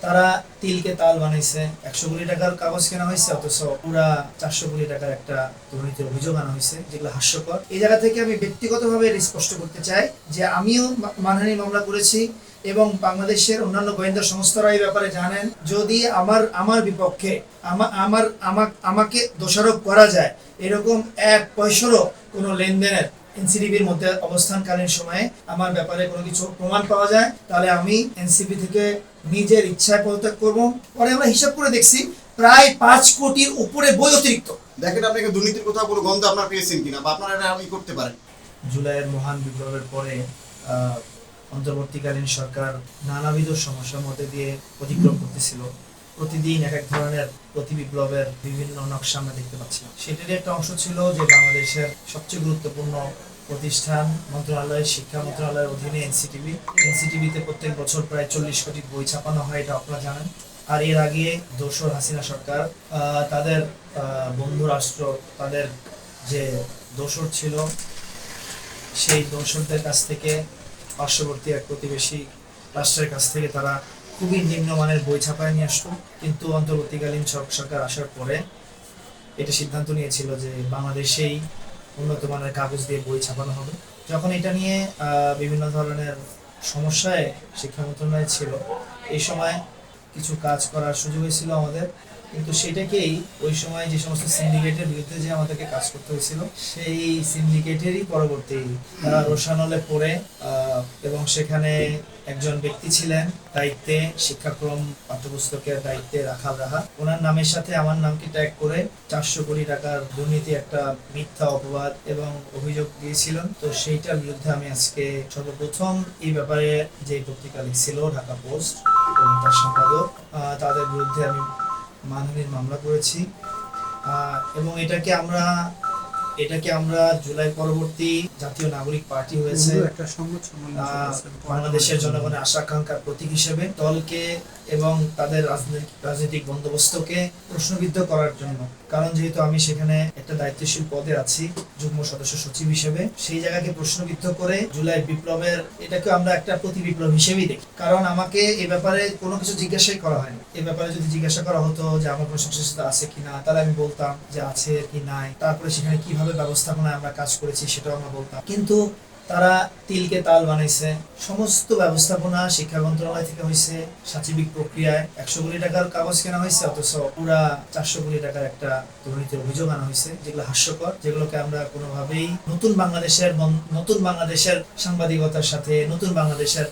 তারা তিলকে তাল বানাইছে, একশো কোটি টাকার কাগজ কেনা হয়েছে, অথচ পুরা চারশো কোটি টাকার একটা দুর্নীতির অভিযোগ আনা হয়েছে, যেগুলো হাস্যকর। এই জায়গা থেকে আমি ব্যক্তিগতভাবে স্পষ্ট করতে চাই যে আমিও মানহানি মামলা করেছি এবং বাংলাদেশের অন্যান্য গোয়েন্দা সংস্থারা এই ব্যাপারে জানেন, যদি আমার আমার বিপক্ষে আমা- আমার আমা- আমাকে দোষারোপ করা যায়, এরকম এক পয়সারও কোনো লেনদেনের এনসিডিবির মধ্যে অবস্থানকালীন সময়ে আমার ব্যাপারে কোনো কিছু প্রমাণ পাওয়া যায় তাহলে আমি এনসিপি থেকে নিজের ইচ্ছায় পদত্যাগ করব। পরে আমরা হিসাব করে দেখছি প্রায় পাঁচ কোটির উপরে বই অতিরিক্ত। দেখেন আপনাকে দুর্নীতির কোথাও কোনো গন্ধ আপনার পেয়েছেন কিনা বা আপনারা এটা ই করতে পারেন? জুলাইয়ের মহান বিপ্লবের পরে আহ, অন্তর্বর্তীকালীন সরকার নানাবিধ সমস্যার মধ্যে দিয়ে অতিক্রম করতেছিল। প্রতিদিন এক এক ধরনের প্রতি বিপ্লবের বিভিন্ন নকশা আমরা দেখতে পাচ্ছিলাম সেটারই একটা অংশ ছিল যে বাংলাদেশের সবচেয়ে গুরুত্বপূর্ণ প্রতিষ্ঠান মন্ত্রণালয়, শিক্ষা মন্ত্রণালয়ের অধীনে এনসিটিভি। এনসিটিভিতে প্রত্যেক বছর প্রায় চল্লিশ কোটি বই ছাপানো হয়, এটা আপনারা জানেন। আর এর আগে দোসর হাসিনা সরকার তাদের বন্ধু রাষ্ট্র, তাদের যে দোসর ছিল, সেই দর্শকদের কাছ থেকে পার্শ্ববর্তী এক প্রতিবেশী রাষ্ট্রের কাছ থেকে তারা খুবই নিম্নমানের বই ছাপায় নিয়ে আসতো, কিন্তু অন্তর্বর্তীকালীন সর- সরকার আসার পরে এটা সিদ্ধান্ত নিয়েছিল যে বাংলাদেশেই উন্নত মানের কাগজ দিয়ে বই ছাপানো হবে। যখন এটা নিয়ে বিভিন্ন ধরনের সমস্যায় শিক্ষা মন্ত্রণালয় ছিল, এই সময় কিছু কাজ করার সুযোগ হয়েছিল আমাদের। কিন্তু সেটাকেই ওই সময় যে সমস্ত সিন্ডিকেটের বিরুদ্ধে যে আমাদেরকে কাজ করতে হয়েছিল, সেই সিন্ডিকেটেরই পরবর্তী, তারা রোশানলে পড়ে এবং সেখানে একজন ব্যক্তি ছিলেন, দায়িত্বে শিক্ষাক্রম পাঠ্যপুস্তকের দায়িত্বে রাখাল রাহা। ওনার নামের সাথে আমার নামকে ট্যাগ করে চারশো কোটি টাকার দুর্নীতি একটা মিথ্যা অপবাদ এবং অভিযোগ দিয়েছিলেন। তো সেইটার বিরুদ্ধে আমি আজকে সর্বপ্রথম এই ব্যাপারে যে পত্রিকা লিখছিল, ঢাকা পোস্ট, এবং তার সম্পাদক তাদের বিরুদ্ধে আমি মানহানির মামলা করেছি। এবং এটাকে আমরা এটাকে আমরা জুলাই পরবর্তী জাতীয় নাগরিক পার্টি হয়েছে বাংলাদেশের জনগণের আশা আকাঙ্ক্ষার প্রতীক হিসেবে দলকে এবং তাদের রাজনৈতিক রাজনৈতিক বন্দোবস্তকে প্রশ্নবিদ্ধ করার জন্য। কারণ যেহেতু আমি সেখানে একটা দায়িত্বশীল পদে আছি যুগ্ম সদস্য সচিব হিসেবে সেই জায়গাকে প্রশ্নবিদ্ধ করে জুলাই বিপ্লবের এটাকে আমরা একটা প্রতি বিপ্লব হিসেবেই দেখি। কারণ আমাকে এ ব্যাপারে কোনো কিছু জিজ্ঞাসাই করা হয়নি। এ ব্যাপারে যদি জিজ্ঞাসা করা হতো যে আমার কোনো সংশ্লিষ্টতা আছে কিনা তাহলে আমি বলতাম যে আছে কি নাই তারপরে সেখানে কীভাবে ব্যবস্থাপনায় আমরা কাজ করেছি, সেটাও আমরা বলতাম। কিন্তু তারা তিলকে তাল বানাইছে। সমস্ত ব্যবস্থাপনা শিক্ষা মন্ত্রণালয় থেকে হয়েছে সাচিবিক প্রক্রিয়ায় একশো কোটি টাকার কাগজ কেনা হয়েছে অথচ পুরা চারশো কোটি টাকার একটা দুর্নীতির অভিযোগ আনা হয়েছে যেগুলো হাস্যকর, যেগুলোকে আমরা কোনোভাবেই নতুন বাংলাদেশের নতুন বাংলাদেশের সাংবাদিকতার সাথে, নতুন বাংলাদেশের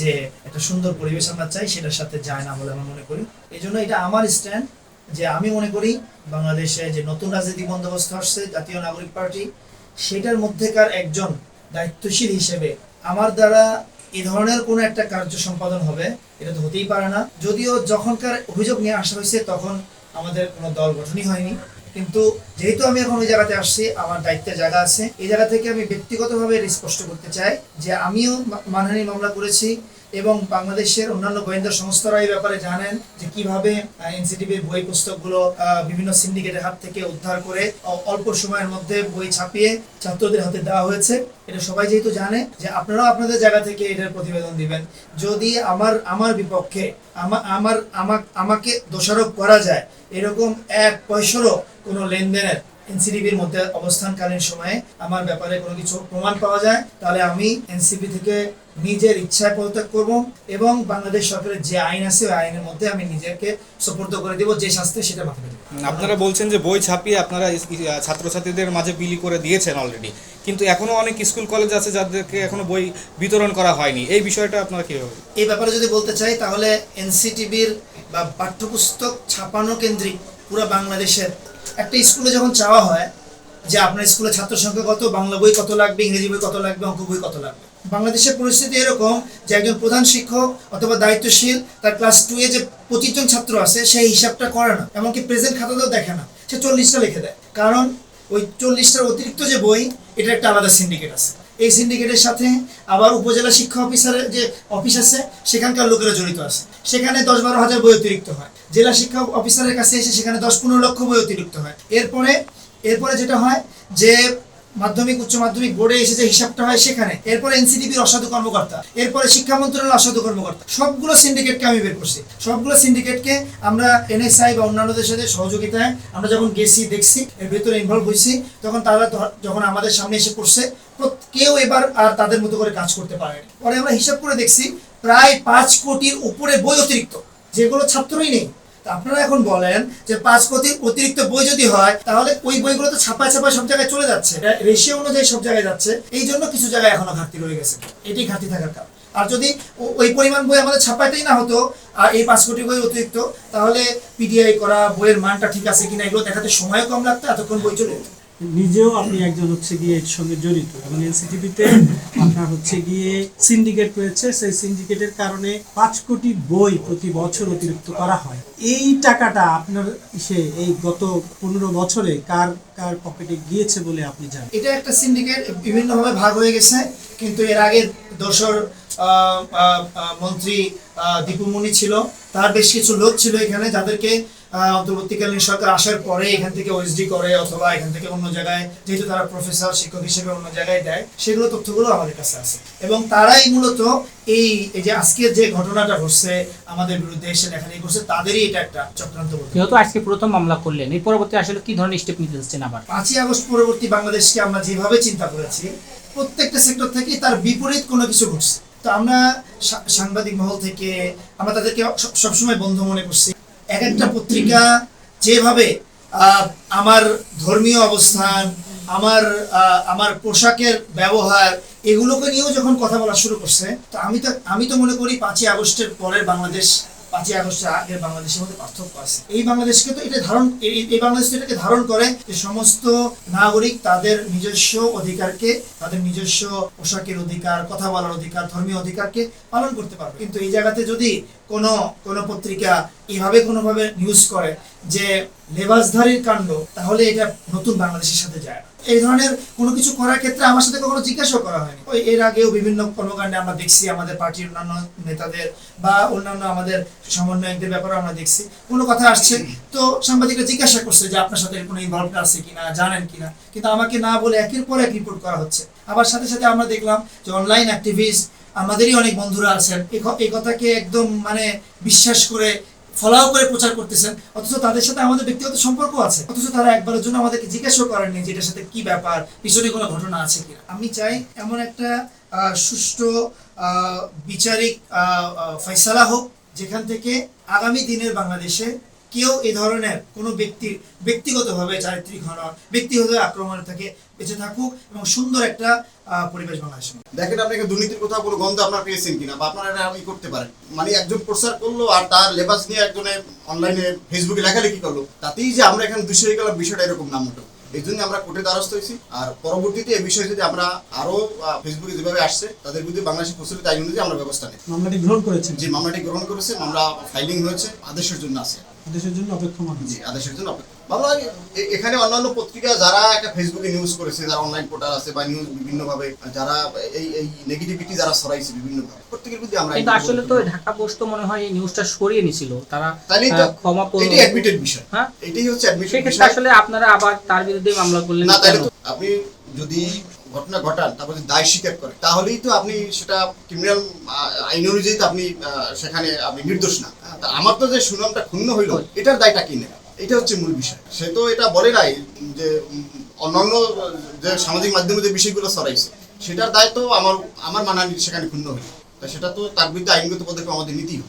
যে একটা সুন্দর পরিবেশ আমরা চাই, সেটার সাথে যায় না বলে আমরা মনে করি। এই জন্য এটা আমার স্ট্যান্ড যে আমি মনে করি বাংলাদেশে যে নতুন রাজনৈতিক বন্দোবস্ত আসছে, জাতীয় নাগরিক পার্টি, সেটার মধ্যেকার একজন দায়িত্বশীল হিসেবে আমার দ্বারা এই ধরনের কোনো একটা কার্য সম্পাদন হবে, এটা তো হতেই পারে না। যদিও যখনকার অভিযোগ নিয়ে আসা হয়েছে, তখন আমাদের কোনো দল গঠনই হয়নি। কিন্তু যেহেতু আমি এখন ওই জায়গাতে আসছি, আমার দায়িত্বের জায়গা আছে, এই জায়গা থেকে আমি ব্যক্তিগতভাবে স্পষ্ট করতে চাই যে আমিও মা- মানহানি মামলা করেছি। এবং বাংলাদেশের অন্যান্য গোয়েন্দা সংস্থারা এই ব্যাপারে জানেন যে কীভাবে এনসিটিভির বই পুস্তকগুলো বিভিন্ন সিন্ডিকেটের হাত থেকে উদ্ধার করে অল্প সময়ের মধ্যে বই ছাপিয়ে ছাত্রদের হাতে দেওয়া হয়েছে। এটা সবাই যেহেতু জানে যে আপনারাও আপনাদের জায়গা থেকে এটার প্রতিবেদন দিবেন। যদি আমার আমার বিপক্ষে, আমা- আমার, আমা- আমাকে দোষারোপ করা যায়, এরকম এক পয়সারও কোনো লেনদেনের এনসিডিবির মধ্যে অবস্থানকালীন সময়ে আমার ব্যাপারে কোনো কিছু প্রমাণ পাওয়া যায়, তাহলে আমি এনসিপি থেকে নিজের ইচ্ছায় পদত্যাগ করব এবং বাংলাদেশ সরকারের যে আইন আছে ওই আইনের মধ্যে আমি নিজেকে সুপর্দ করে দেব যে শাস্তি সেটা মাথায় দেবো। আপনারা বলছেন যে বই ছাপিয়ে আপনারা ছাত্রছাত্রীদের মাঝে বিলি করে দিয়েছেন অলরেডি কিন্তু এখনও অনেক স্কুল কলেজ আছে যাদেরকে এখনও বই বিতরণ করা হয়নি। এই বিষয়টা আপনারা কীভাবে এই ব্যাপারে যদি বলতে চাই তাহলে এনসিটিভির বা পাঠ্যপুস্তক ছাপানো কেন্দ্রিক পুরো বাংলাদেশের একটা স্কুলে যখন চাওয়া হয় যে আপনার স্কুলে ছাত্র সংখ্যা কত বাংলা বই কত লাগবে ইংরেজি বই কত লাগবে অঙ্ক বই কত লাগবে বাংলাদেশের পরিস্থিতি এরকম যে একজন প্রধান শিক্ষক অথবা দায়িত্বশীল তার ক্লাস টু এ যে পঁচিশ ছাত্র আছে, সেই হিসাবটা করে না। এমনকি প্রেজেন্ট খাতাতেও দেখে না। সে চল্লিশটা লিখে দেয়। কারণ ওই চল্লিশটার অতিরিক্ত যে বই, এটা একটা আলাদা সিন্ডিকেট আছে। এই সিন্ডিকেটের সাথে আবার উপজেলা শিক্ষা অফিসারের যে অফিস আছে, সেখানকার লোকেরা জড়িত আছে। সেখানে দশ বারো হাজার বই অতিরিক্ত হয়। জেলা শিক্ষা অফিসারের কাছে এসে সেখানে দশ পনেরো লক্ষ বই অতিরিক্ত হয়। এরপরে এরপরে যেটা হয় যে মাধ্যমিক, উচ্চ মাধ্যমিক বোর্ডে এসে যে হিসাবটা হয় সেখানে। এরপরে এনসিডিবির অসাধু কর্মকর্তা, এরপরে শিক্ষা মন্ত্রণালয়ের অসাধু কর্মকর্তা। সবগুলো সিন্ডিকেটকে আমি বের করছি। সবগুলো সিন্ডিকেটকে আমরা এনএসআই বা অন্যান্যদের সাথে সহযোগিতায় আমরা যখন গেছি, দেখছি, এর ভেতরে ইনভলভ হয়েছি, তখন তারা যখন আমাদের সামনে এসে পড়ছে কেউ এবার আর তাদের মতো করে কাজ করতে পারেনি পরে আমরা হিসাব করে দেখছি, প্রায় পাঁচ কোটির উপরে বই অতিরিক্ত, যেগুলো ছাত্রই নেই। আপনারা এখন বলেন যে পাঁচ কোটির অতিরিক্ত বই যদি হয়, তাহলে ওই বইগুলো তো ছাপায় ছাপায় সব জায়গায় চলে যাচ্ছে। রেশিও অনুযায়ী সব জায়গায় যাচ্ছে। এই জন্য কিছু জায়গায় এখনও ঘাটতি রয়ে গেছে। এটি ঘাটতি থাকার কারণ। আর যদি ওই পরিমাণ বই আমাদের ছাপাইতেই না হতো, আর এই পাঁচ কোটি বই অতিরিক্ত, তাহলে পিডিআই করা, বইয়ের মানটা ঠিক আছে কিনা, এগুলো দেখাতে সময়ও কম লাগতো, এতক্ষণ বই চলে যেত। নিজেও আপনি একজন হচ্ছে গিয়ে এর সঙ্গে জড়িত এবং এনসিটিভিতে আপনার হচ্ছে গিয়ে সিন্ডিকেট রয়েছে। সেই সিন্ডিকেটের কারণে পাঁচ কোটি বই প্রতি বছর অতিরিক্ত করা হয়। এই টাকাটা আপনার সে এই গত পনেরো বছরে কার কার পকেটে গিয়েছে বলে আপনি জানেন? এটা একটা সিন্ডিকেট বিভিন্নভাবে ভাগ হয়ে গেছে। কিন্তু এর আগে দোসর মন্ত্রী দীপু মুনি ছিল। তার বেশ কিছু লোক ছিল এখানে যাদেরকে অন্তর্বর্তীকালীন সরকার আসার পরে এখান থেকে ওএসডি করে অথবা এখান থেকে অন্য জায়গায় যেহেতু তারা প্রফেসর শিক্ষক হিসেবে অন্য জায়গায় দেয় সেগুলো তথ্যগুলো আমাদের কাছে আছে। এবং তারাই মূলত এই এই যে আজকের যে ঘটনাটা ঘটছে আমাদের বিরুদ্ধে এসে লেখালেখি করছে তাদেরই এটা একটা চক্রান্ত যেহেতু আজকে প্রথম মামলা করলেন এই পরবর্তী আসলে কি ধরনের স্টেপ নিতে আবার? পাঁচই আগস্ট পরবর্তী বাংলাদেশকে আমরা যেভাবে চিন্তা করেছি প্রত্যেকটা সেক্টর থেকে তার বিপরীত কোনো কিছু ঘটছে। তো আমরা সাংবাদিক মহল থেকে আমরা তাদেরকে সব- সবসময় বন্ধু মনে করছি। এক একটা পত্রিকা যেভাবে আমার ধর্মীয় অবস্থান, আমার আমার পোশাকের ব্যবহার, এগুলোকে নিয়েও যখন কথা বলা শুরু করছে, তো আমি তো আমি তো মনে করি পাঁচই আগস্টের পরের বাংলাদেশ পাঁচই আগস্টের আগের বাংলাদেশের মধ্যে পার্থক্য আছে এই বাংলাদেশকে তো এটা ধারণ, এই বাংলাদেশ এটাকে ধারণ করে যে সমস্ত নাগরিক তাদের নিজস্ব অধিকারকে, তাদের নিজস্ব পোশাকের অধিকার, কথা বলার অধিকার, ধর্মীয় অধিকারকে পালন করতে পারবে কিন্তু এই জায়গাতে যদি কোনো কোনো পত্রিকা এভাবে কোনোভাবে নিউজ করে যে লেবাসধারীর কাণ্ড, তাহলে এটা নতুন বাংলাদেশের সাথে যায় না। এই ধরনের কোনো কিছু করার ক্ষেত্রে আমার সাথে কখনো জিজ্ঞাসাও করা হয়নি। এর আগেও বিভিন্ন কর্মকাণ্ডে আমরা দেখছি, আমাদের পার্টির অন্যান্য নেতাদের বা অন্যান্য আমাদের সমন্বয়কদের ব্যাপারে আমরা দেখছি। কোনো কথা আসছে? তো সাংবাদিকরা জিজ্ঞাসা করছে যে আপনার সাথে কোনো ইনভলভ আছে কিনা, জানেন কিনা? কিন্তু আমাকে না বলে একের পর এক রিপোর্ট করা হচ্ছে। আবার সাথে সাথে আমরা দেখলাম যে অনলাইন অ্যাক্টিভিস্ট আমাদেরই অনেক বন্ধুরা আছেন। এই কথাকে একদম মানে বিশ্বাস করে ফলাও করে প্রচার করতেছেন, অথচ তাদের সাথে আমাদের ব্যক্তিগত সম্পর্ক আছে। অথচ তারা একবারের জন্য আমাদেরকে জিজ্ঞাসা করেননি যে এটার সাথে কি ব্যাপার, পিছনে কোনো ঘটনা আছে কিনা। আমি চাই এমন একটা সুষ্ঠু বিচারিক ফয়সালা হোক, যেখান থেকে আগামী দিনের বাংলাদেশে কেউ এই ধরনের কোনো ব্যক্তির ব্যক্তিগতভাবে চারিত্রিক হনন ব্যক্তিগত আক্রমণ থেকে বেঁচে থাকুক এবং সুন্দর একটা পরিবেশ বাংলাদেশে দেখেন আপনি এখানে দুর্নীতির কথা কোনো গন্ধ আপনার পেয়েছেন কিনা বা আপনারা এটা আমি করতে পারেন। মানে একজন প্রচার করল আর তার লেবাস নিয়ে একজনে অনলাইনে ফেসবুকে লেখালেখি করল। তাতেই যে আমরা এখানে দোষী হয়ে গেলাম বিষয়টা এরকম নাম উঠো এই জন্য আমরা কোর্টে দ্বারস্থ হয়েছি। আর পরবর্তীতে এই বিষয়ে যদি আমরা আরও আহ, ফেসবুকে যেভাবে আসছে তাদের বিরুদ্ধে বাংলাদেশের প্রচলিত আইন অনুযায়ী আমরা ব্যবস্থা নেই মামলাটি গ্রহণ করেছেন। যে মামলাটি গ্রহণ করেছে। মামলা ফাইলিং হয়েছে। আদেশের জন্য আছে। দেশের জন্য অপেক্ষমান জি আদেশের জন্য মামলা এখানে অন্যান্য পত্রিকা যারা একটা ফেসবুকে নিউজ করেছে যারা অনলাইন পোর্টাল আছে বা নিউজ বিভিন্ন ভাবে যারা এই এই নেগেটিভিটি যারা ছড়াইছে বিভিন্ন ভাবে প্রত্যেকের বিরুদ্ধে আমরা কিন্তু আসলে তো ঢাকা পোস্ট তো মনে হয় এই নিউজটা সরিয়ে নিছিল তারা তাহলেই তো ক্ষমা এটাই অ্যাডমিটেড বিষয়। হ্যাঁ? এটাই হচ্ছে অ্যাডমিটেড বিষয়। আসলে আপনারা আবার তার বিরুদ্ধে মামলা করলেন না তাহলে আপনি যদি ঘটনা ঘটান তারপর যদি দায় স্বীকার করে তাহলেই তো আপনি সেটা ক্রিমিনাল আইন অনুযায়ী তো আপনি আহ, সেখানে আপনি নির্দোষ না। আমার তো যে সুনামটা ক্ষুণ্ণ হইল এটার দায়টা কি নেবে এটা হচ্ছে মূল বিষয়। সে তো এটা বলে নাই যে অন্যান্য যে সামাজিক মাধ্যমে যে বিষয়গুলো ছড়াইছে সেটার দায় তো আমার আমার মানানি সেখানে ক্ষুণ্ণ হইল। সেটা তো তার বিরুদ্ধে আইনগত পদক্ষেপ আমাদের নীতি হবে।